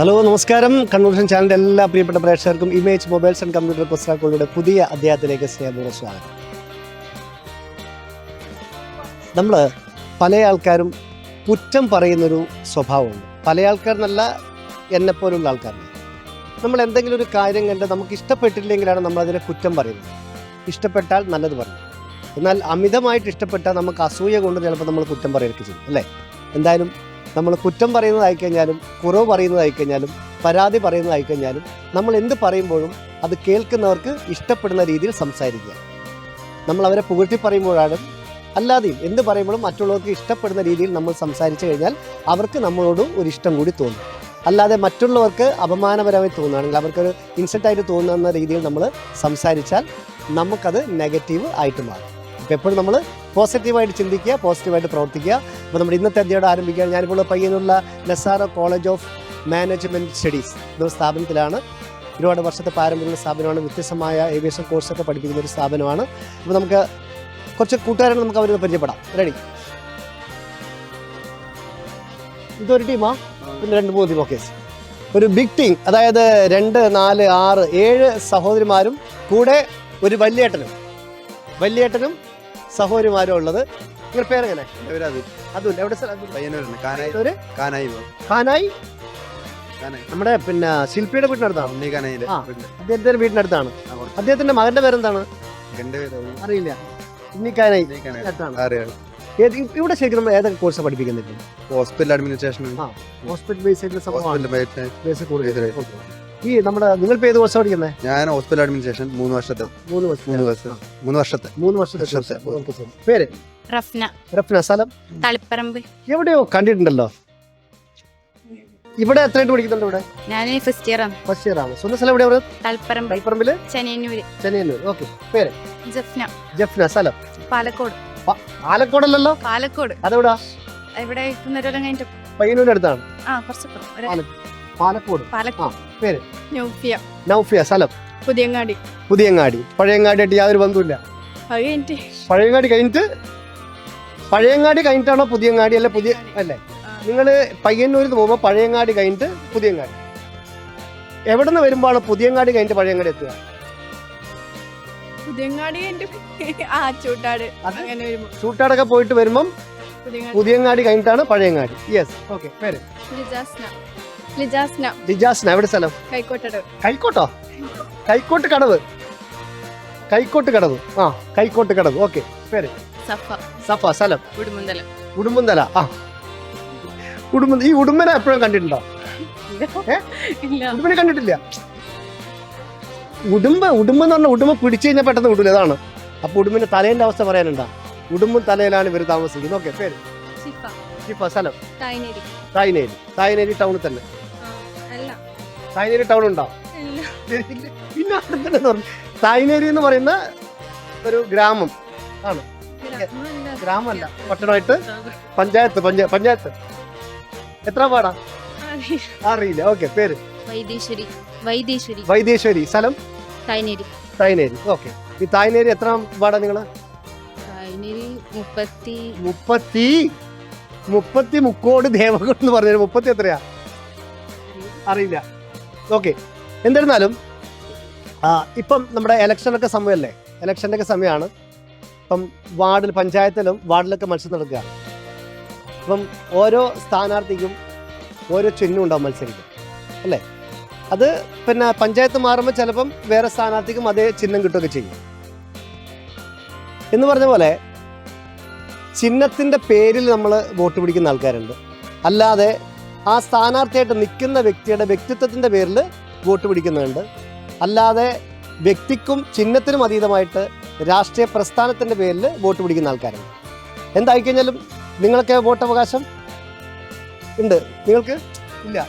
Hello നമസ്കാരം. Convention ചാനലിന്റെ എല്ലാ പ്രിയപ്പെട്ട പ്രേക്ഷകർക്കും ഇമേജ് മൊബൈൽസ് ആൻഡ് കമ്പ്യൂട്ടർ പുസ്തകങ്ങളുടെ പുതിയ അധ്യായത്തിലേക്ക് സ്നേഹപൂർവം സ്വാഗതം. നമ്മൾ പല ആൾക്കാരും കുറ്റം പറയുന്നൊരു സ്വഭാവമുണ്ട്. പല ആൾക്കാർ നല്ല എന്നെപ്പോലുള്ള ആൾക്കാരുണ്ട് നമ്മൾ എന്തെങ്കിലും ഒരു കാര്യം കണ്ട് നമുക്ക് ഇഷ്ടപ്പെട്ടില്ലെങ്കിലാണ് നമ്മൾ അതിനെ കുറ്റം പറയുന്നത്. ഇഷ്ടപ്പെട്ടാൽ നല്ലത് പറയും. എന്നാൽ അമിതമായിട്ട് ഇഷ്ടപ്പെട്ടാൽ നമുക്ക് അസൂയ കൊണ്ട് ചിലപ്പോൾ നമ്മൾ കുറ്റം പറയുകയൊക്കെ ചെയ്യും അല്ലേ? എന്തായാലും നമ്മൾ കുറ്റം പറയുന്നതായി കഴിഞ്ഞാലും കുറവ് പറയുന്നതായി കഴിഞ്ഞാലും പരാതി പറയുന്നതായി കഴിഞ്ഞാലും നമ്മൾ എന്ത് പറയുമ്പോഴും അത് കേൾക്കുന്നവർക്ക് ഇഷ്ടപ്പെടുന്ന രീതിയിൽ സംസാരിക്കുക. നമ്മൾ അവരെ പുകഴ്ത്തി പറയുമ്പോഴാണ് അല്ലാതെയും എന്ത് പറയുമ്പോഴും മറ്റുള്ളവർക്ക് ഇഷ്ടപ്പെടുന്ന രീതിയിൽ നമ്മൾ സംസാരിച്ചു കഴിഞ്ഞാൽ അവർക്ക് നമ്മളോട് ഒരു ഇഷ്ടം കൂടി തോന്നും. അല്ലാതെ മറ്റുള്ളവർക്ക് അപമാനപരമായി തോന്നുകയാണെങ്കിൽ അവർക്കൊരു ഇൻസൾട്ടായിട്ട് തോന്നുന്ന രീതിയിൽ നമ്മൾ സംസാരിച്ചാൽ നമുക്കത് നെഗറ്റീവ് ആയിട്ട് മാറും. അപ്പോൾ എപ്പോഴും നമ്മൾ പോസിറ്റീവായിട്ട് ചിന്തിക്കുക പോസിറ്റീവായിട്ട് പ്രവർത്തിക്കുക. അപ്പോൾ നമ്മുടെ ഇന്നത്തെ അധ്യായം ആരംഭിക്കുക ഞാനിപ്പോൾ പയ്യനുള്ള നെസാറ കോളേജ് ഓഫ് മാനേജ്മെന്റ് സ്റ്റഡീസ് എന്ന സ്ഥാപനത്തിലാണ്. ഒരുപാട് വർഷത്തെ പാരമ്പര്യമുള്ള സ്ഥാപനമാണ്. വ്യത്യസ്തമായ ഏവിയേഷൻ കോഴ്സൊക്കെ പഠിപ്പിക്കുന്ന ഒരു സ്ഥാപനമാണ്. അപ്പോൾ നമുക്ക് കുറച്ച് കൂട്ടുകാരെ നമുക്ക് അവരൊന്ന് പരിചയപ്പെടാം. റെഡി ഇതൊരു ടീമാ പിന്നെ രണ്ട് മൂന്ന് ടീം ഓക്കെ ഒരു ബിഗ് ടീം അതായത് രണ്ട് നാല് ആറ് ഏഴ് സഹോദരിമാരും കൂടെ ഒരു വല്യേട്ടനും. വല്യേട്ടനും സഹോദരിമാരും ഉള്ളത്. നിങ്ങളുടെ പേരെങ്ങനെ അതും എവിടെ സ്ഥലം? കാനായി നമ്മുടെ പിന്നെ ശില്പിയുടെ ആ. അദ്ദേഹത്തിന്റെ വീടിനടുത്താണ് അദ്ദേഹത്തിന്റെ മകന്റെ പേരെന്താണ്? അറിയില്ല. ഉണ്ണിക്കാനായി ഇവിടെ ശരിക്കും നമ്മൾ ഏതൊക്കെ കോഴ്സ് പഠിപ്പിക്കുന്നില്ല ഹോസ്പിറ്റൽ അഡ്മിനിസ്ട്രേഷൻ. ഹോസ്പിറ്റൽ ബേസ് ആയിട്ടുള്ള സംഭവമാണ്. ഈ നമ്മുടെ നിങ്ങളിപ്പോ ഏത് കോഴ്സ് പഠിക്കുന്നത്? ഞാൻ ഹോസ്പിറ്റൽ അഡ്മിനിസ്ട്രേഷൻ മൂന്ന് വർഷത്തെ. മൂന്ന് വർഷം മൂന്ന് വർഷം മൂന്ന് വർഷത്തെ. മൂന്ന് വർഷത്തെ വർഷത്തെ. പേര്? റഫ്ന. റഫ്ന സ്ഥലം? തളിപ്പറമ്പ്. എവിടെയോ കണ്ടിട്ടുണ്ടല്ലോ. ഇവിടെ എത്രയായിട്ട് പഠിക്കുന്നുണ്ട് ഇവിടെ? ഞാൻ ഫസ്റ്റ് ഇയർ ആണ്. ഫസ്റ്റ് ഇയർ ആണ്. സ്വന്തം സ്ഥലം എവിടെയാണ് തളിപ്പറമ്പ്. കൈപ്പറമ്പിൽ ചെനയന്നൂര് ചെന്നൈന്നൂർ ഓക്കെ പേര്? ജഫ്ന. ജഫ്ന സ്ഥലം? പാലക്കോട്. ആലക്കോടല്ലല്ലോ പാലക്കോട്. അതെവിടാ? ഇവിടെ കുന്നരോലം കഴിഞ്ഞിട്ട്. പയ്യന്നൂരിന്റെ അടുത്താണ് ആ കുറച്ചപ്പുറം ഒരു പാല- പാലക്കോട്. പേര്? നൗഫിയ. നൗഫിയ സ്ഥലം? പുതിയങ്ങാടി. പുതിയങ്ങാടി. പഴയങ്ങാടിയായിട്ട് യാതൊരു ബന്ധമില്ല പഴയങ്ങാടി കഴിഞ്ഞിട്ട് പഴയങ്ങാടി കഴിഞ്ഞിട്ടാണോ പുതിയങ്ങാടി? അല്ല പുതിയ അല്ലേ? നിങ്ങൾ പയ്യന്നൂരിൽ പോകുമ്പോൾ പഴയങ്ങാടി കഴിഞ്ഞിട്ട് പുതിയങ്ങാടി. എവിടെ നിന്ന് വരുമ്പോഴാണ് പുതിയങ്ങാടി കഴിഞ്ഞിട്ട് പഴയങ്ങാടി എത്തുക? പുതിയങ്ങാടി ചൂട്ടാടൊക്കെ പോയിട്ട് വരുമ്പം പുതിയങ്ങാടി. പുതിയങ്ങാടി കഴിഞ്ഞിട്ടാണ് പഴയങ്ങാടി. യെസ് ഓക്കെ പേര്? ലിജാസ്ന. എവിടെ സ്ഥലം? കൈക്കോട്ടോ? കൈക്കോട്ട് കടവ്. കൈക്കോട്ട് കടവ്. ആ കൈക്കോട്ട് കടവ്. ഓക്കെ പേര്? സഫ. സഫ സ്ഥലം? ഉടുമ്പന്തല. ആ. ഉടുമ്പ ഈ ഉടുമ്പനെ എപ്പോഴും കണ്ടിട്ടുണ്ടോ? ഉടുമ്പനെ കണ്ടിട്ടില്ല. ഉടുമ്പ ഉടുമ്പ് എന്ന് പറഞ്ഞാൽ ഉടുമ്പ പിടിച്ചു കഴിഞ്ഞാൽ പെട്ടെന്ന് വിടില്ല അതാണ്. അപ്പൊ ഉടുമ്പിന്റെ തലേന്റെ അവസ്ഥ പറയാനുണ്ടാ? ഉടുമ്പും തലയിലാണ് ഇവർ താമസിക്കുന്നത്. ഓക്കെ പേര്? ഷിഫ സ്ഥലം? തായ്നേരി. തായ്നേരി. തായ്നേരി ടൗണിൽ തന്നെ. തായ്നേരി ടൗൺ ഉണ്ടോ പിന്നെ തായ്നേരി എന്ന് പറയുന്ന ഒരു ഗ്രാമം ആണ്. ഗ്രാമമല്ല പട്ടണമായിട്ട് പഞ്ചായത്ത് പഞ്ചായത്ത്. എത്ര പാടാ? അറിയില്ല. ഓക്കെ പേര്? വൈദേശ്വരി വൈദേശ്വരി വൈദേശ്വരി സ്ഥലം? തായ്നേരി തായ്നേരി ഓക്കെ. ഈ തായ്നേരി എത്ര പാടാ നിങ്ങൾ? മുപ്പത്തി മുപ്പത്തി മുപ്പത്തി മുക്കോട് ദേവകൾ എന്ന് പറഞ്ഞു മുപ്പത്തി എത്രയാ? അറിയില്ല. ഓക്കെ. എന്നിരുന്നാലും ഇപ്പം നമ്മുടെ ഇലക്ഷനൊക്കെ സമയമല്ലേ ഇലക്ഷന്റെ ഒക്കെ സമയമാണ് ഇപ്പം വാർഡിൽ പഞ്ചായത്തിലും വാർഡിലൊക്കെ മത്സരം നടക്കുക. അപ്പം ഓരോ സ്ഥാനാർത്ഥിക്കും ഓരോ ചിഹ്നം ഉണ്ടാവും മത്സരിക്കും അല്ലേ? അത് പിന്നെ പഞ്ചായത്ത് മാറുമ്പോൾ ചിലപ്പം വേറെ സ്ഥാനാർത്ഥിക്കും അതേ ചിഹ്നം കിട്ടുകയൊക്കെ ചെയ്യും. എന്ന് പറഞ്ഞ പോലെ ചിഹ്നത്തിന്റെ പേരിൽ നമ്മൾ വോട്ട് പിടിക്കുന്ന ആൾക്കാരുണ്ട്. അല്ലാതെ ആ സ്ഥാനാർത്ഥിയായിട്ട് നിൽക്കുന്ന വ്യക്തിയുടെ വ്യക്തിത്വത്തിന്റെ പേരിൽ വോട്ട് പിടിക്കുന്നുണ്ട്. അല്ലാതെ വ്യക്തിക്കും ചിഹ്നത്തിനും അതീതമായിട്ട് രാഷ്ട്രീയ പ്രസ്ഥാനത്തിന്റെ പേരിൽ വോട്ട് പിടിക്കുന്ന ആൾക്കാരുണ്ട്. എന്തായിക്കഴിഞ്ഞാലും നിങ്ങൾക്ക് വോട്ടവകാശം ഉണ്ട്. നിങ്ങൾക്ക് ഇല്ല.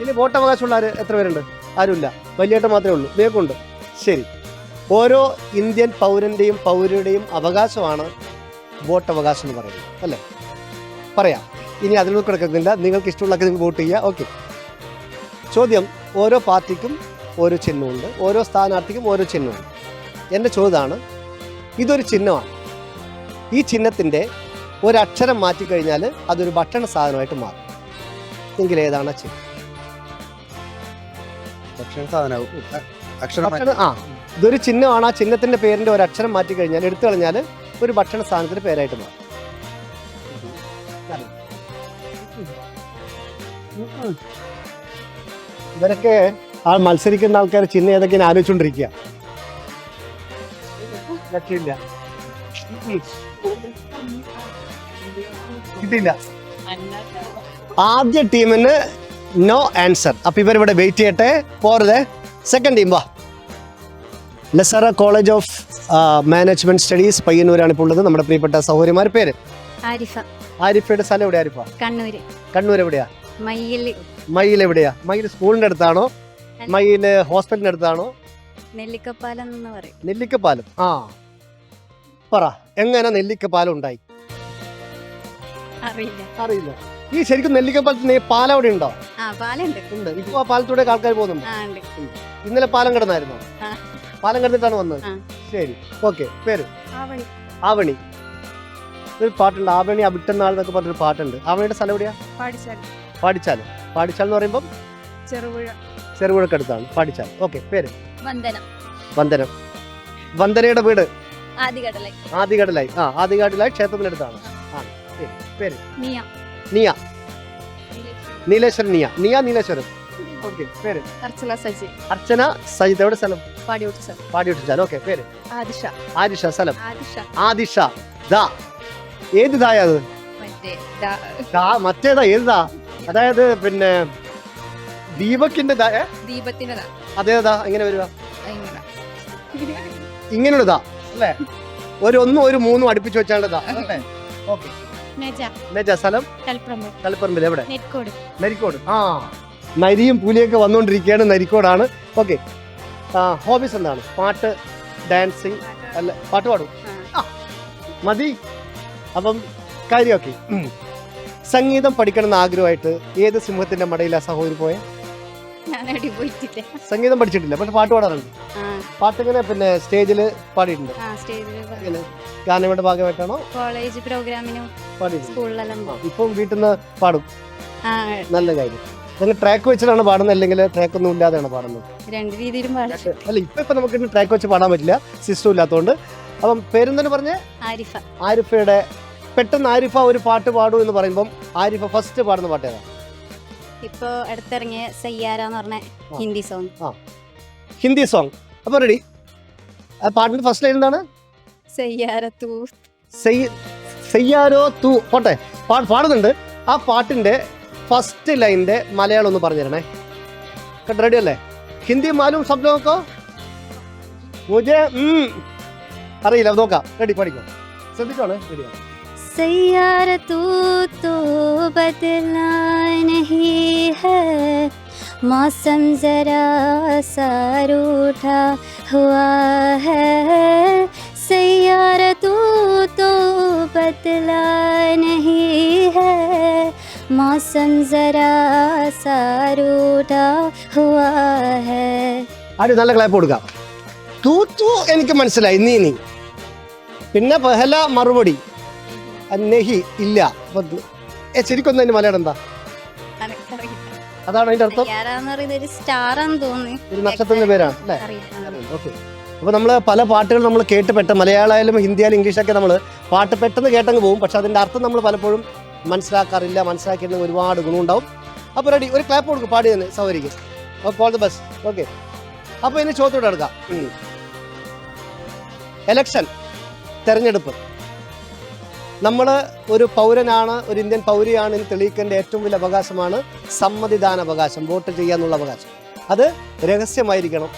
ഇനി വോട്ടവകാശമുള്ള ആര് എത്ര പേരുണ്ട്? ആരുമില്ല. വലിയേട്ടൻ മാത്രമേ ഉള്ളൂ. നിങ്ങൾക്കുണ്ട് ശരി. ഓരോ ഇന്ത്യൻ പൗരന്റെയും പൗരയുടെയും അവകാശമാണ് വോട്ടവകാശം എന്ന് പറയുന്നത്. അല്ലേ? പറയാം. ഇനി അതിൽ കിടക്കുന്നില്ല. നിങ്ങൾക്ക് ഇഷ്ടമുള്ളതൊക്കെ നിങ്ങൾ വോട്ട് ചെയ്യുക ഓക്കെ ചോദ്യം ഓരോ പാർട്ടിക്കും ഓരോ ചിഹ്നമുണ്ട്. ഓരോ സ്ഥാനാർത്ഥിക്കും ഓരോ ചിഹ്നമുണ്ട്. എന്റെ ചോദ്യമാണ് ഇതൊരു ചിഹ്നമാണ്. ഈ ചിഹ്നത്തിന്റെ ഒരക്ഷരം മാറ്റിക്കഴിഞ്ഞാൽ അതൊരു ഭക്ഷണ സാധനമായിട്ട് മാറും. എങ്കിൽ ഏതാണ് ചിഹ്നം? ഭക്ഷണ ആ ഇതൊരു ചിഹ്നമാണ്. ആ ചിഹ്നത്തിന്റെ പേരിന്റെ ഒരു അക്ഷരം മാറ്റി കഴിഞ്ഞാൽ എടുത്തു കളഞ്ഞാൽ ഒരു ഭക്ഷണ സാധനത്തിന്റെ പേരായിട്ട് മാറും. ഇവരൊക്കെ ആ മത്സരിക്കുന്ന ആൾക്കാരെ ചിഹ്നം ഏതൊക്കെ ആലോചിച്ചോണ്ടിരിക്കുക രക്ഷയില്ല കിട്ടിയില്ല. ആദ്യ ടീമിന് നോ ആൻസർ അപ്പൊ ഇവരിവിടെ വെയിറ്റ് ചെയ്യട്ടെ. പോരത് സെക്കൻഡ് ടീം വാ. ലസറ കോളേജ് ഓഫ് മാനേജ്മെന്റ് സ്റ്റഡീസ് പയ്യന്നൂരാണ് ഇപ്പോൾ ഉള്ളത്. നമ്മുടെ പ്രിയപ്പെട്ട സഹോദരിമാർ പേര്? ആരിഫ. ആരിഫയുടെ സ്ഥലം എവിടെയാ ആരിഫ? കണ്ണൂര്. കണ്ണൂർ എവിടെയാ? മയിൽ. എവിടെയാ? മയിൽ സ്കൂളിന്റെ അടുത്താണോ? മയിൽ ഹോസ്പിറ്റലിന്റെ അടുത്താണോ? നെല്ലിക്കപ്പാലം എന്ന് പറയും. നെല്ലിക്കപ്പാലം. ആ. പറ എങ്ങനെ നെല്ലിക്കപ്പാലം ഉണ്ടായി? അറിയില്ല. അറിയില്ല. ഈ ശരിക്കും നെല്ലിക്കപ്പാലത്തിന് പാലം അവിടെ ഉണ്ടോ? ഉണ്ട്. ഇപ്പൊ ആ പാലത്തൂടെ ആൾക്കാർ പോകുന്നുണ്ട്. ഇന്നലെ പാലം കിടന്നായിരുന്നോ? പാലം കിടന്നിട്ടാണ് വന്നത്? ശരി. ഓക്കെ പേര്? ആവണി. ആവണി. ഒരു പാട്ടുണ്ട്. ആവണി അവിട്ടെന്നാൾ എന്നൊക്കെ പറഞ്ഞൊരു പാട്ടുണ്ട്. ആവണിയുടെ സ്ഥലം എവിടെയാ? പാടിച്ചാൽ പാടിച്ചാൽ. പാടിച്ചാൽ എന്ന് പറയുമ്പോൾ ചെറുപുഴ. ചെറുപുഴക്കടുത്താണ്. പാടിച്ചാൽ. ഓക്കെ പേര്? വന്ദനം. വന്ദനം. വന്ദനയുടെ വീട്? ആദികടലായി ആദികടലായി ആ ആദികടലായി ക്ഷേത്രത്തിനടുത്താണ്. ആ. ശരി. പേര്? നിയ. നിയ. നീലേശ്വരൻ. നിയ. നിയ നീലേശ്വരൻ. ഓക്കെ പേര്? അർച്ചല സജി. അർച്ചന സജിത് എവിടെ സ്ഥലം? പാടിയോട്ട് സർ പാടിയൊട്ടിച്ചാൽ ഓക്കെ പേര്? ആദിഷ. ആദിഷ സ്ഥലം. ആദിഷ. ആദിഷ. ദാ. ഏത് ദായത് മറ്റേ ദാ മറ്റേതാ? ഏത് ദാ? അതായത് പിന്നെ ദീപക്കിന്റെ? ദീപത്തിന്റെ അതേതാ എങ്ങനെ വരിക. ഇങ്ങനെ ഇങ്ങനെയുള്ള ദാ അല്ലേ? ഒരു ഒന്നും ഒരു മൂന്നും അടുപ്പിച്ച് വെച്ചാണ് ദാ അല്ലേ? ഓക്കെ. സ്ഥലം? തൽപ്രമോ തലപ്പറമ്പിൽ എവിടെ? നരിക്കോട്. ആ നരിയും പുലിയൊക്കെ വന്നുകൊണ്ടിരിക്കുകയാണ് നരിക്കോടാണ്. ഓക്കെ. ഹോബീസ് എന്താണ്? പാട്ട് ഡാൻസിങ് അല്ല പാട്ട് പാടും. മതി. അപ്പം കാര്യമൊക്കെ. സംഗീതം പഠിക്കണം എന്ന് ആഗ്രഹമായിട്ട് ഏത് സിംഹത്തിന്റെ മടയിലാ സഹോദരി പോയെ? പോയിട്ടില്ല. സംഗീതം പഠിച്ചിട്ടില്ല പക്ഷെ പാട്ട് പാടാറുണ്ട്. ആ. പാട്ട് ഇങ്ങനെ പിന്നെ സ്റ്റേജിൽ പാടിയിട്ടുണ്ട്. ആ സ്റ്റേജിൽ ഇങ്ങനെ ഗാനങ്ങളുടെ ഭാഗമായിട്ടാണോ? കോളേജ് പ്രോഗ്രാമിനും പാടിയിട്ടുണ്ട്. സ്കൂളിലെല്ലാം ആ, ഇപ്പം വീട്ടിൽ നിന്ന് പാടും. ആ നല്ല കാര്യം. നിങ്ങൾ ട്രാക്ക് വെച്ചിട്ടാണ് പാടുന്നത് അല്ലെങ്കിൽ ട്രാക്ക് ഒന്നും ഇല്ലാതെയാണ് പാടുന്നത്? രണ്ട് രീതിയിലും പാടും. അല്ല ഇപ്പൊ ഇപ്പൊ നമുക്ക് ട്രാക്ക് വെച്ച് പാടാൻ പറ്റില്ല സിസ്റ്റം ഇല്ലാത്തതുകൊണ്ട്. അപ്പം പേരെന്താണ് പറഞ്ഞ? ആരിഫ. ആരിഫയുടെ പെട്ടെന്ന് ആരിഫ ഒരു പാട്ട് പാടൂ എന്ന് പറയുമ്പം ആരിഫ ഫസ്റ്റ് പാടുന്ന പാട്ട് ഏതാ? ഇപ്പൊ അടുത്തിറങ്ങിയ സയ്യാര എന്ന് പറഞ്ഞ ഹിന്ദി സോങ് ഹിന്ദി സോങ് അപ്പൊ റെഡി ആ പാട്ടിന്റെ ഫസ്റ്റ് ലൈൻ എന്താണ്? സയ്യാര തൂ. സെയ്- സെയ്യാരോ തൂ. പോട്ടെ പാ- പാടുന്നുണ്ട്. ആ പാട്ടിന്റെ ഫസ്റ്റ് ലൈനിന്റെ മലയാളം ഒന്ന് പറഞ്ഞു തരണേ കേട്ടോ റെഡി അല്ലേ? ഹിന്ദി മാലും ശബ്ദം മുജെ ഉം. അറിയില്ല നോക്കാം. റെഡി പഠിക്കാം. ശ്രദ്ധിച്ചോളേ റെഡിയാണ് सैयार तू तो बदला नहीं है मौसम जरा सा रूठा हुआ है सैयार तू तो बदला नहीं है मौसम जरा सा रूठा हुआ है ആര് നല്ല ക്ലാപ്പ് കൊടുക്കാം തൂ തൂ എനിക്ക് മനസ്സിലായി നീ നീ പിന്നെ പെഹല മറുപടി നെഹി ഇല്ല. ശരിക്കും ശരിക്കൊന്നും അതിന്റെ മലയാളം എന്താ? അതാണ് അതിന്റെ അർത്ഥം? ഒരു നക്ഷത്രത്തിന്റെ പേരാണ് അല്ലേ? ഓക്കെ. അപ്പോൾ നമ്മൾ പല പാട്ടുകൾ നമ്മൾ കേട്ട് പെട്ട മലയാളമായാലും ഹിന്ദി ആയാലും ഇംഗ്ലീഷൊക്കെ നമ്മൾ പാട്ട് പെട്ടെന്ന് കേട്ടങ്ങ് പോകും. പക്ഷെ അതിന്റെ അർത്ഥം നമ്മൾ പലപ്പോഴും മനസ്സിലാക്കാറില്ല മനസ്സിലാക്കിയിട്ടുണ്ടെങ്കിൽ ഒരുപാട് ഗുണമുണ്ടാവും. അപ്പോൾ റെഡി ഒരു ക്ലാപ്പ് കൊടുക്കും പാടി തന്നെ സൗകര്യം okay all the best okay അപ്പോൾ ഇനി ചോദ്യത്തോടെ എടുക്കാം എലക്ഷൻ തെരഞ്ഞെടുപ്പ്. നമ്മൾ ഒരു പൗരനാണ് ഒരു ഇന്ത്യൻ പൗരിയാണ് എന്ന് തെളിയിക്കേണ്ട ഏറ്റവും വലിയ അവകാശമാണ് സമ്മതിദാന അവകാശം വോട്ട് ചെയ്യാനുള്ള അവകാശം. അത് രഹസ്യമായിരിക്കണം.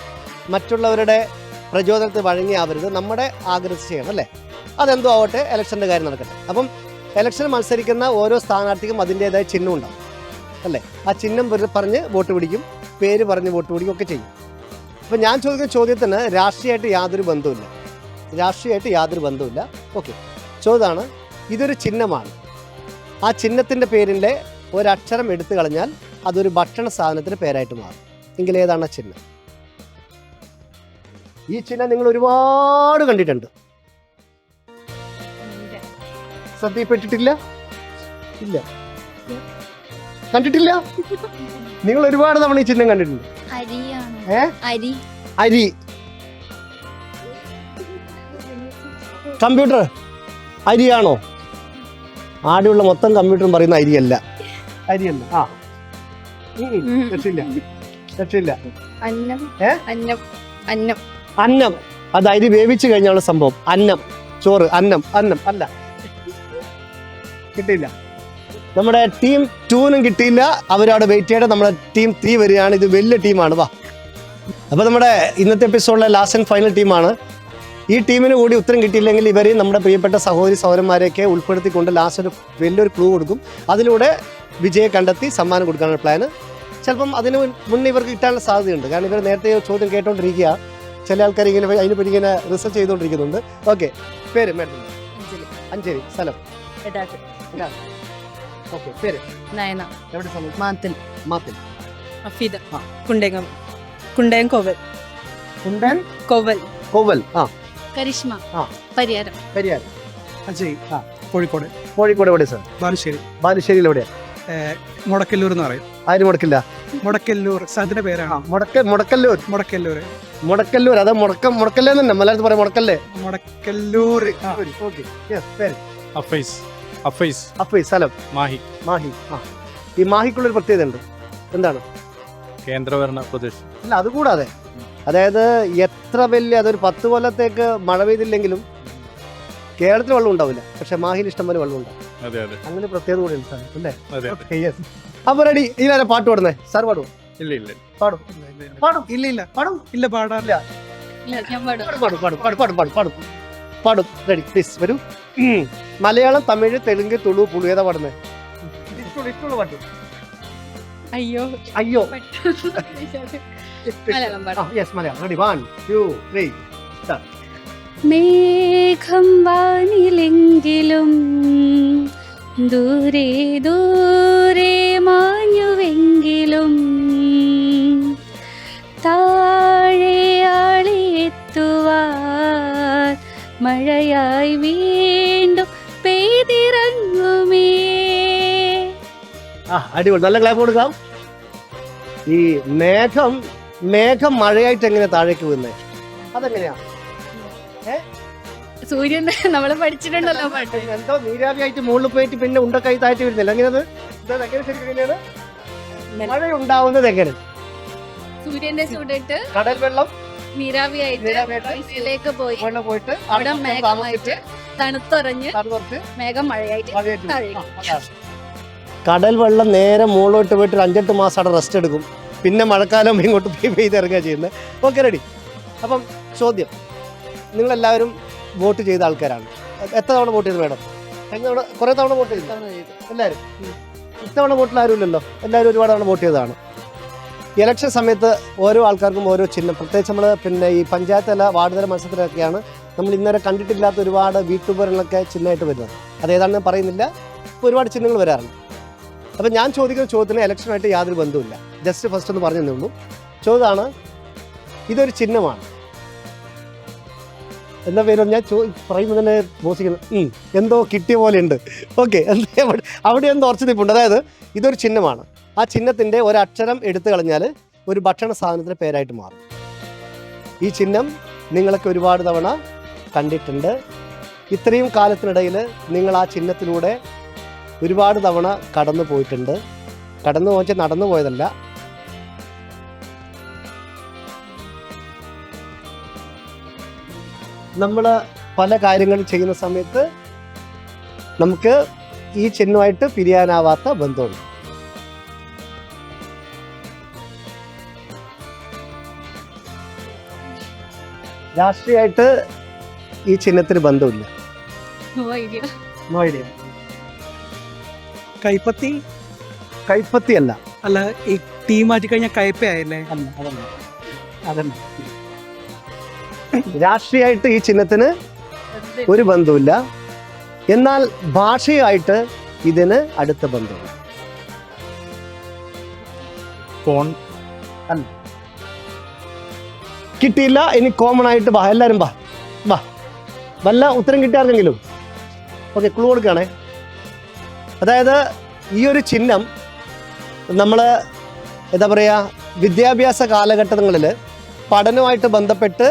മറ്റുള്ളവരുടെ പ്രചോദനത്തിൽ വഴങ്ങിയാവരുത്. നമ്മുടെ ആഗ്രഹിച്ച് ചെയ്യണം അല്ലേ? അതെന്തോ ആവട്ടെ ഇലക്ഷന്റെ കാര്യം നടക്കട്ടെ. അപ്പം ഇലക്ഷൻ മത്സരിക്കുന്ന ഓരോ സ്ഥാനാർത്ഥിക്കും അതിന്റേതായ ചിഹ്നം ഉണ്ടാവും അല്ലേ? ആ ചിഹ്നം പറഞ്ഞ് വോട്ട് പിടിക്കും പേര് പറഞ്ഞ് വോട്ട് പിടിക്കും ഒക്കെ ചെയ്യും. അപ്പം ഞാൻ ചോദിക്കുന്ന ചോദ്യത്തിന് രാഷ്ട്രീയമായിട്ട് യാതൊരു ബന്ധവുമില്ല. രാഷ്ട്രീയമായിട്ട് യാതൊരു ബന്ധവുമില്ല. ഓക്കെ. ചോദ്യമാണ് ഇതൊരു ചിഹ്നമാണ്. ആ ചിഹ്നത്തിന്റെ പേരിന്റെ ഒരക്ഷരം എടുത്തു കളഞ്ഞാൽ അതൊരു ഭക്ഷണ സാധനത്തിന്റെ പേരായിട്ട് മാറും. എങ്കിൽ ഏതാണ് ആ ചിഹ്നം? ഈ ചിഹ്നം നിങ്ങൾ ഒരുപാട് കണ്ടിട്ടുണ്ട്. ശ്രദ്ധയിൽപ്പെട്ടിട്ടില്ല? ഇല്ല. കണ്ടിട്ടില്ല? നിങ്ങൾ ഒരുപാട് തവണ ഈ ചിഹ്നം കണ്ടിട്ടുണ്ട്. അരി. അരി. കമ്പ്യൂട്ടർ. അരിയാണോ? ആടെയുള്ള മൊത്തം കമ്പ്യൂട്ടറും പറയുന്ന അരിയല്ല. അരിയല്ല. ആ. രക്ഷയില്ല. രക്ഷയില്ല. അന്നം. ഏ? അന്നം. അന്നം. അന്നം. അത് അരി വേവിച്ചു കഴിഞ്ഞുള്ള സംഭവം. അന്നം. ചോറ്. അന്നം. അന്നം. അല്ല. കിട്ടിയില്ല. നമ്മുടെ ടീം ടൂനും കിട്ടിയില്ല. അവരവിടെ വെയിറ്റ് ചെയ്യട്ടെ. നമ്മുടെ ടീം ത്രീ വരികയാണ്. ഇത് വലിയ ടീമാണ്. വാ. അപ്പോൾ നമ്മുടെ ഇന്നത്തെ എപ്പിസോഡിലെ ലാസ്റ്റ് ആൻഡ് ഫൈനൽ ടീമാണ് ഈ ടീമിന് കൂടി ഉത്തരം കിട്ടിയില്ലെങ്കിൽ ഇവർ നമ്മുടെ പ്രിയപ്പെട്ട സഹോദരി സഹോദരന്മാരെയൊക്കെ ഉൾപ്പെടുത്തിക്കൊണ്ട് ലാസ്റ്റ് ഒരു വലിയൊരു ക്ലൂ കൊടുക്കും. അതിലൂടെ വിജയെ കണ്ടെത്തി സമ്മാനം കൊടുക്കാനുള്ള പ്ലാന് ചിലപ്പം അതിന് മുന്നേ ഇവർക്ക് കിട്ടാനുള്ള സാധ്യതയുണ്ട്. കാരണം ഇവർ നേരത്തെ ചോദ്യം കേട്ടോണ്ടിരിക്കുക. ചില ആൾക്കാർ ഇങ്ങനെ അതിനെപ്പറ്റി ഇങ്ങനെ റിസർച്ച് ചെയ്തുകൊണ്ടിരിക്കുന്നുണ്ട് ഓക്കെ പേര് മേഡം. അഞ്ചേരി സ്ഥലം. ഓക്കെ പേര്. നയന. എവിടെ സ്ഥലം? മാത്തിൽ. മാത്തിൽ. അഫീദ. കുണ്ടേങ്ങം കുണ്ടയം കോവൽ കുണ്ടൻ? കോവൽ. കോവൽ. ആ. കരിഷ്മ. പരിയാരം. പരിയാരം. അജയ് ആ. കോഴിക്കോട്. കോഴിക്കോട് എവിടെ സാർ? ബാലുശ്ശേരി. ബാലുശ്ശേരിയിൽ എവിടെയാ? മുടക്കല്ലൂർ എന്ന് പറയും. ആരും മുടക്കില്ല? മുടക്കല്ലൂർ. സാറിന്റെ പേരാണ്? മുടക്ക മുടക്കല്ലൂർ. മുടക്കല്ലൂർ. മുടക്കല്ലൂർ അതാ മുടക്കം മുടക്കല്ലേ തന്നെ. മലയാളത്തിൽ പറയാം മുടക്കല്ലേ. മുടക്കല്ലൂർ. അഫൈസ്. അഫൈസ്. അഫീസ് സ്ഥലം. മാഹി. മാഹി ആ. ഈ മാഹിക്കുള്ളൊരു പ്രത്യേകത ഉണ്ട്. എന്താണ്? കേന്ദ്രഭരണ പ്രദേശം. അല്ല അതുകൂടാതെ അതായത് എത്ര വലിയ അതൊരു പത്ത് കൊല്ലത്തേക്ക് മഴ പെയ്തില്ലെങ്കിലും കേരളത്തിൽ വെള്ളം ഉണ്ടാവില്ല. പക്ഷെ മാഹിൽ ഇഷ്ടം പോലെ വെള്ളം ഉണ്ടാവും. അങ്ങനെ പ്രത്യേകത കൂടി ഉണ്ട് സാർ അല്ലേ? അപ്പൊ റെഡി ഇതിലെ പാട്ട് പാടുന്നേ? സാർ പാടുവോ? ഇല്ല ഇല്ല. പാടും. പാടും. ഇല്ല ഇല്ല. പാടും. ഇല്ല പാടാറില്ല. പാടും. പാടും പാടും പാടും പാടും പാടും പാടും റെഡി പ്ലീസ് വരൂ. മലയാളം തമിഴ് തെലുങ്ക് തുളു പുളു ഏതാ പാടുന്നത് ഇഷ്ടമുള്ള പാട്ട്. അയ്യോ. അയ്യോ. Malayalam yes Malayalam. Ready one two three മേഘം വാനിലെങ്കിലും ദൂരെ ദൂരെ മാഞ്ഞുവെങ്കിലും താഴെ ആളിയെത്തുവാൻ മഴയായി വീണ്ടും പെയ്തിറങ്ങുമേ. ആ അടിപൊളി. നല്ല ക്ലാപ്പ് കൊടുക്കാം. ഈ മേഘം മേഘം മഴയായിട്ട് എങ്ങനെ താഴേക്ക് വീഴുന്നേ അതെങ്ങനെയാ? സൂര്യൻ നമ്മൾ പഠിച്ചിട്ടുണ്ടല്ലോ പാട്ട്. എന്തോ നീരാവിയായിട്ട് മുകളിൽ പോയിട്ട് പിന്നെ ഉണ്ടക്കായി താഴ്ത്തി വരുന്നില്ല എങ്ങനെയത് ഇതെങ്ങനെ ശരിക്കും എങ്ങനെയാണ്? മഴ ഉണ്ടാവുന്നത് എങ്ങനെ? സൂര്യന്റെ ചൂടിട്ട് കടൽ വെള്ളം നീരാവിയായിട്ട് നീരാവിയായിട്ട് ഓഫീസിലേക്ക് പോയി. മുകളിൽ പോയിട്ട് അവിടെ മേഘമായിട്ട് തണുത്തുറഞ്ഞ് അത് കുറച്ച് മേഘം മഴയായിട്ട് മഴയായിട്ട് താഴേക്ക്. കടൽ വെള്ളം നേരെ മുകളിലോട്ട് പോയിട്ട് ഒരു അഞ്ചെട്ട് മാസം അവിടെ റെസ്റ്റ് എടുക്കും. പിന്നെ മഴക്കാലം ഇങ്ങോട്ട് പെയ്- പെയ്തിറങ്ങുക ചെയ്യുന്നത് ഓക്കെ റെഡി അപ്പം ചോദ്യം. നിങ്ങളെല്ലാവരും വോട്ട് ചെയ്ത ആൾക്കാരാണ്. എത്ര തവണ വോട്ട് ചെയ്തു മേഡം? കഴിഞ്ഞ തവണ കുറേ തവണ വോട്ട് ചെയ്തു. എല്ലാവരും. ഇത്തവണ വോട്ടിൽ ആരുമില്ലല്ലോ എല്ലാവരും ഒരുപാട് തവണ വോട്ട് ചെയ്തതാണ്. ഇലക്ഷൻ സമയത്ത് ഓരോ ആൾക്കാർക്കും ഓരോ ചിഹ്നം. പ്രത്യേകിച്ച് നമ്മൾ പിന്നെ ഈ പഞ്ചായത്ത് തല വാർഡ് തല മത്സരത്തിലൊക്കെയാണ് നമ്മൾ ഇന്നേരെ കണ്ടിട്ടില്ലാത്ത ഒരുപാട് വീട്ടുപകരണങ്ങളൊക്കെ ചിഹ്നമായിട്ട് വരുന്നത്. അതേതാണെന്ന് പറയുന്നില്ല. ഒരുപാട് ചിഹ്നങ്ങൾ വരാറുണ്ട്. അപ്പം ഞാൻ ചോദിക്കുന്ന ചോദ്യത്തിന് ഇലക്ഷനായിട്ട് യാതൊരു ബന്ധവുമില്ല. ജസ്റ്റ് ഫസ്റ്റ് ഒന്ന് പറഞ്ഞു തന്നുള്ളൂ ചോദ്യമാണ് ഇതൊരു ചിഹ്നമാണ്. എന്താ പേരും? ഞാൻ ചോ പറയുമ്പോൾ തന്നെ മോസിക്കുന്നു എന്തോ കിട്ടിയ പോലെ ഉണ്ട്. ഓക്കെ എന്താ അവിടെ എന്തോ ഉറച്ചു നിൽപ്പുണ്ട്. അതായത് ഇതൊരു ചിഹ്നമാണ്. ആ ചിഹ്നത്തിന്റെ ഒരക്ഷരം എടുത്തു കളഞ്ഞാൽ ഒരു ഭക്ഷണ സാധനത്തിന്റെ പേരായിട്ട് മാറും. ഈ ചിഹ്നം നിങ്ങളൊക്കെ ഒരുപാട് തവണ കണ്ടിട്ടുണ്ട്. ഇത്രയും കാലത്തിനിടയിൽ നിങ്ങൾ ആ ചിഹ്നത്തിലൂടെ ഒരുപാട് തവണ കടന്നു പോയിട്ടുണ്ട് കടന്നു പോയിച്ചാൽ നടന്നു പോയതല്ല നമ്മൾ പല കാര്യങ്ങൾ ചെയ്യുന്ന സമയത്ത് നമുക്ക് ഈ ചെന്നുമായിട്ട് പിരിയാനാവാത്ത ബന്ധമുണ്ട്. രാഷ്ട്രീയമായിട്ട് ഈ ചിഹ്നത്തിന് ബന്ധമില്ല. നോ ഐഡിയ കൈപ്പത്തി കൈപ്പത്തി? അല്ല അല്ല ഈ ടീം മാറ്റി കഴിഞ്ഞാൽ കയ്പയായല്ലേ ആയല്ലേ അതന്നെ അതല്ല. രാഷ്ട്രീയമായിട്ട് ഈ ചിഹ്നത്തിന് ഒരു ബന്ധമില്ല എന്നാൽ ഭാഷയായിട്ട് ഇതിന് അടുത്ത ബന്ധമുണ്ട് കോൺ. കിട്ടിയില്ല ഇനി കോമൺ ആയിട്ട് വാ എല്ലാവരും വാ വാ. വല്ല ഉത്തരം കിട്ടിയാർക്കെങ്കിലും. Okay clue കൊടുക്കുകയാണേ. അതായത് ഈ ഒരു ചിഹ്നം നമ്മൾ എന്താ പറയുക വിദ്യാഭ്യാസ കാലഘട്ടങ്ങളിൽ പഠനവുമായിട്ട് ബന്ധപ്പെട്ട്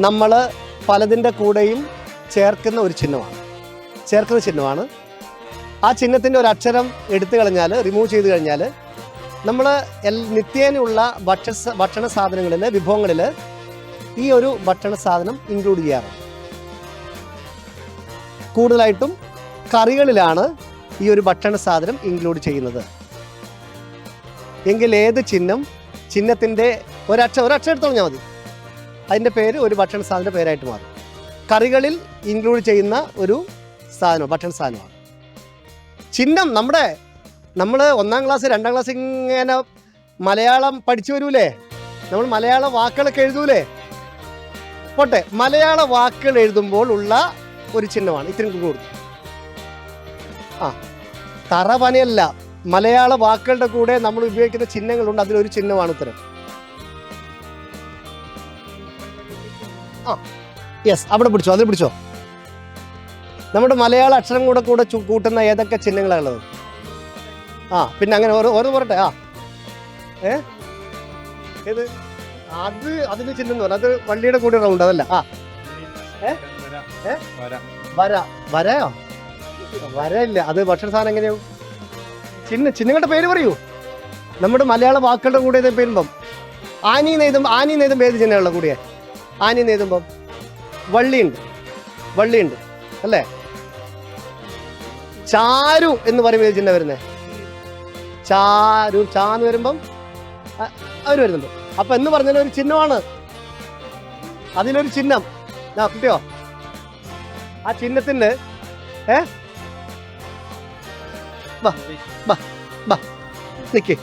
നമ്മൾ പലതിന്റെ കൂടെയും ചേർക്കുന്ന ഒരു ചിഹ്നമാണ്. ചേർക്കുന്ന ചിഹ്നമാണ്. ആ ചിഹ്നത്തിന്റെ ഒരു അക്ഷരം എടുത്തു കളഞ്ഞാൽ റിമൂവ് ചെയ്ത് കഴിഞ്ഞാൽ നമ്മൾ എൽ നിത്യേനയുള്ള ഭക്ഷണ ഭക്ഷണ സാധനങ്ങളിൽ വിഭവങ്ങളിൽ ഈ ഒരു ഭക്ഷണ സാധനം ഇൻക്ലൂഡ് ചെയ്യാറുണ്ട് കൂടുതലായിട്ടും കറികളിലാണ് ഈ ഒരു ഭക്ഷണ സാധനം ഇൻക്ലൂഡ് ചെയ്യുന്നത്. എങ്കിൽ ഏത് ചിഹ്നം ചിഹ്നത്തിന്റെ ഒരക്ഷ ഒരക്ഷരം എടുത്ത് പറഞ്ഞാൽ മതി. അതിന്റെ പേര് ഒരു ഭക്ഷണ സാധനത്തിന്റെ പേരായിട്ട് മാറും. കറികളിൽ ഇൻക്ലൂഡ് ചെയ്യുന്ന ഒരു സാധനം ഭക്ഷണ സാധനമാണ്. ചിഹ്നം നമ്മുടെ നമ്മൾ ഒന്നാം ക്ലാസ് രണ്ടാം ക്ലാസ് ഇങ്ങനെ മലയാളം പഠിച്ചു വരൂലേ നമ്മൾ മലയാള വാക്കുകളൊക്കെ എഴുതൂലേ? പോട്ടെ മലയാള വാക്കുകൾ എഴുതുമ്പോൾ ഉള്ള ഒരു ചിഹ്നമാണ് ഇത്രയും കൂടുതൽ ആ തറ പനയല്ല മലയാള വാക്കുകളുടെ കൂടെ നമ്മൾ ഉപയോഗിക്കുന്ന ചിഹ്നങ്ങളുണ്ട് അതിലൊരു ചിഹ്നമാണ് ഉത്തരം. ആ യെസ് അവിടെ പിടിച്ചോ അതിൽ പിടിച്ചോ. നമ്മുടെ മലയാള അക്ഷരം കൂടെ കൂടെ കൂട്ടുന്ന ഏതൊക്കെ ചിഹ്നങ്ങളാണ് ആ പിന്നെ അങ്ങനെ ഓരോ ഓരോ പറട്ടെ ആ. ഏ? ഏത്? അത് അതിന്റെ ചിഹ്നം എന്ന് പറഞ്ഞാൽ അത് വള്ളിയുടെ കൂടെ റൗണ്ട് അതല്ല. ആ? വര വര. വരയോ? വര ഇല്ല അത് ഭക്ഷണ സാധനം എങ്ങനെയാവും ചിഹ്ന ചിഹ്നങ്ങളുടെ പേര് പറയൂ. നമ്മുടെ മലയാള വാക്കുകളുടെ കൂടെ ഇത് പേരുമ്പം ആനി നെയ്തും ആനി നെയ്തും ഏത് ചിഹ്നമുള്ള കൂടിയേ? ആനി നേതുമ്പം വള്ളിയുണ്ട് വള്ളിയുണ്ട് അല്ലേ? ചാരു എന്ന് പറയുമ്പോൾ ഏത് ചിഹ്ന വരുന്നേ? ചാരു ചാ എന്ന് വരുമ്പം അവർ വരുന്നുണ്ട്. അപ്പൊ എന്ന് പറഞ്ഞാൽ ഒരു ചിഹ്നമാണ്. അതിലൊരു ചിഹ്നം. ആ കിട്ടിയോ? ആ ചിഹ്നത്തിന് ഏ? നിക്കേ.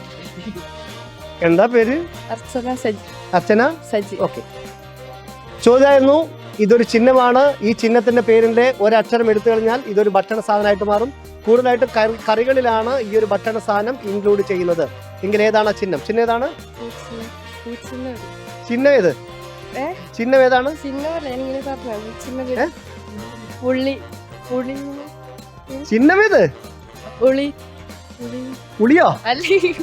എന്താ പേര്? അർച്ചന സജി. അർച്ചന? സജി. ഓക്കെ. ചോദ്യമായിരുന്നു ഇതൊരു ചിഹ്നമാണ്. ഈ ചിഹ്നത്തിന്റെ പേരിന്റെ ഒരക്ഷരം എടുത്തു കഴിഞ്ഞാൽ ഇതൊരു ഭക്ഷണ സാധനമായിട്ട് മാറും. കൂടുതലായിട്ട് കറികളിലാണ് ഈ ഒരു ഭക്ഷണ സാധനം ഇൻക്ലൂഡ് ചെയ്യുന്നത്. എങ്കിൽ ഏതാണ് ചിഹ്നം? ചിഹ്നം ഏതാണ്? ചിഹ്നം ഏത്? ചിഹ്നം ഏതാണ്? ചിഹ്ന ഏത്? ഉളി ഉളി പുളിയോ? അല്ലേ.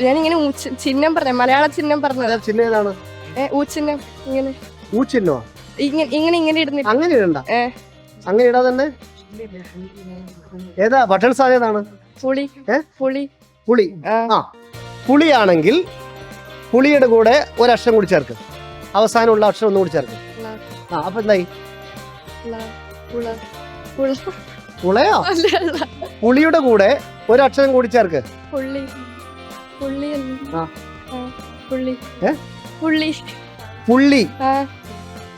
ഞാനിങ്ങനെ ചിഹ്നം പറഞ്ഞ മലയാള ചിഹ്നം പറഞ്ഞത്. ചിഹ്നം ഏതാണ്? ഏ ഊച്ചിഹ്നം ഇങ്ങനെ. ഊ ചിഹ്നോ ഇങ്ങനെ ഇങ്ങനെ ഇങ്ങനെ ഇടുന്നില്ല അങ്ങനെ ഇടണ്ട. അങ്ങനെ ഇടാതെ തന്നെ ഏതാ? ബട്ടൺ സാധനം ഏതാണ്? പുളി? പുളി. പുളി. ആ. പുളിയാണെങ്കിൽ പുളിയുടെ കൂടെ ഒരക്ഷരം കൂടി ചേർക്കും. അവസാനമുള്ള അക്ഷരം ഒന്നും കൂടി ചേർക്കും. ആ അപ്പൊ എന്തായി? പുളയോ? പുളിയുടെ കൂടെ ഒരക്ഷരം കൂടി ചേർക്ക്. പുള്ളി. പുള്ളി. ആ, പുള്ളി. ഏ? പുള്ളി. പുള്ളി.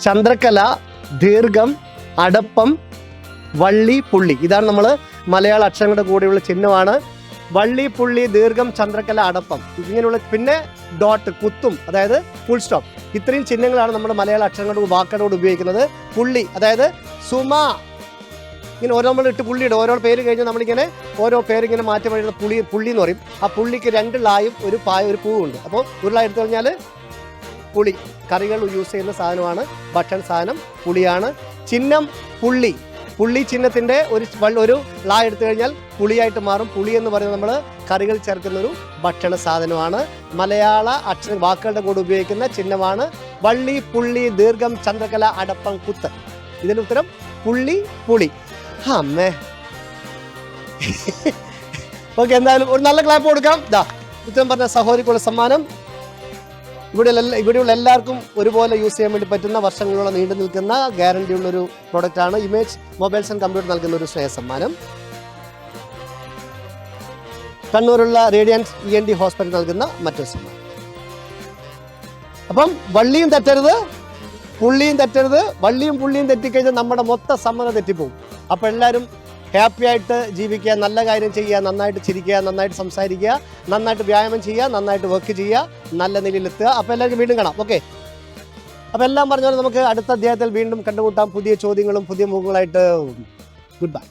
ചന്ദ്രക്കല ദീർഘം അടപ്പം വള്ളി പുള്ളി. ഇതാണ് നമ്മൾ മലയാള അക്ഷരങ്ങളുടെ കൂടെയുള്ള ചിഹ്നമാണ്. വള്ളി പുള്ളി ദീർഘം ചന്ദ്രക്കല അടപ്പം. ഇങ്ങനെയുള്ള പിന്നെ ഡോട്ട് കുത്തും. അതായത് ഫുൾ സ്റ്റോപ്പ് ഇത്രയും ചിഹ്നങ്ങളാണ് നമ്മൾ മലയാള അക്ഷരങ്ങളുടെ വാക്കുകളോട് ഉപയോഗിക്കുന്നത്. പുള്ളി അതായത് സുമ. ഇങ്ങനെ ഓരോ നമ്മൾ ഇട്ട് പുള്ളിയുടെ ഓരോ പേര് കഴിഞ്ഞാൽ നമ്മളിങ്ങനെ ഓരോ പേരിങ്ങനെ മാറ്റം പുള്ളി പുള്ളി എന്ന് പറയും. ആ പുള്ളിക്ക് രണ്ട് ലായും ഒരു പായ ഒരു പൂവുണ്ട് അപ്പോൾ ഒരു ലായ എടുത്തു കഴിഞ്ഞാൽ പുളി. കറികൾ യൂസ് ചെയ്യുന്ന സാധനമാണ് ഭക്ഷണ സാധനം. പുളിയാണ്. ചിഹ്നം പുള്ളി. പുള്ളി ചിഹ്നത്തിന്റെ ഒരു ഒരു ലാ എടുത്തു കഴിഞ്ഞാൽ പുളിയായിട്ട് മാറും. പുളി എന്ന് പറയുന്നത് നമ്മൾ കറികൾ ചേർക്കുന്ന ഒരു ഭക്ഷണ സാധനമാണ്. മലയാള അക്ഷര വാക്കുകളുടെ കൂടെ ഉപയോഗിക്കുന്ന ചിഹ്നമാണ് വള്ളി പുള്ളി ദീർഘം ചന്ദ്രകല അടപ്പം കുത്ത്. ഇതിന് ഉത്തരം പുള്ളി പുളി. അമ്മേ. ഓക്കെ എന്തായാലും ഒരു നല്ല ക്ലാപ്പ് കൊടുക്കാം ദാ ഉത്തരം പറഞ്ഞ സഹോദരിക്കുള്ള സമ്മാനം. ഇവിടെ ഇവിടെയുള്ള എല്ലാവർക്കും ഒരുപോലെ യൂസ് ചെയ്യാൻ വേണ്ടി പറ്റുന്ന വർഷങ്ങളോളം നീണ്ടു നിൽക്കുന്ന ഗ്യാരണ്ടി ഉള്ളൊരു പ്രൊഡക്റ്റാണ് ഇമേജ് മൊബൈൽസ് ആൻഡ് കമ്പ്യൂട്ടർ നൽകുന്ന ഒരു ശ്രേയ സമ്മാനം കണ്ണൂരുള്ള radiance E N D hospital നൽകുന്ന മറ്റൊരു സമ്മാനം. അപ്പം വള്ളിയും തെറ്റരുത് പുള്ളിയും തെറ്റരുത്. വള്ളിയും പുള്ളിയും തെറ്റിക്കഴിഞ്ഞാൽ നമ്മുടെ മൊത്തം സമ്മതം തെറ്റിപ്പോവും. അപ്പോൾ എല്ലാവരും ഹാപ്പി ആയിട്ട് ജീവിക്കുക നല്ല കാര്യം ചെയ്യുക നന്നായിട്ട് ചിരിക്കുക നന്നായിട്ട് സംസാരിക്കുക നന്നായിട്ട് വ്യായാമം ചെയ്യുക നന്നായിട്ട് വർക്ക് ചെയ്യുക നല്ല നിലയിലെത്തുക അപ്പോൾ എല്ലാവർക്കും വീണ്ടും കാണാം. ഓക്കെ അപ്പോൾ എല്ലാം പറഞ്ഞ പോലെ നമുക്ക് അടുത്ത അധ്യായത്തിൽ വീണ്ടും കണ്ടുമുട്ടാം. പുതിയ ചോദ്യങ്ങളും പുതിയ മുഖങ്ങളായിട്ട്. Good bye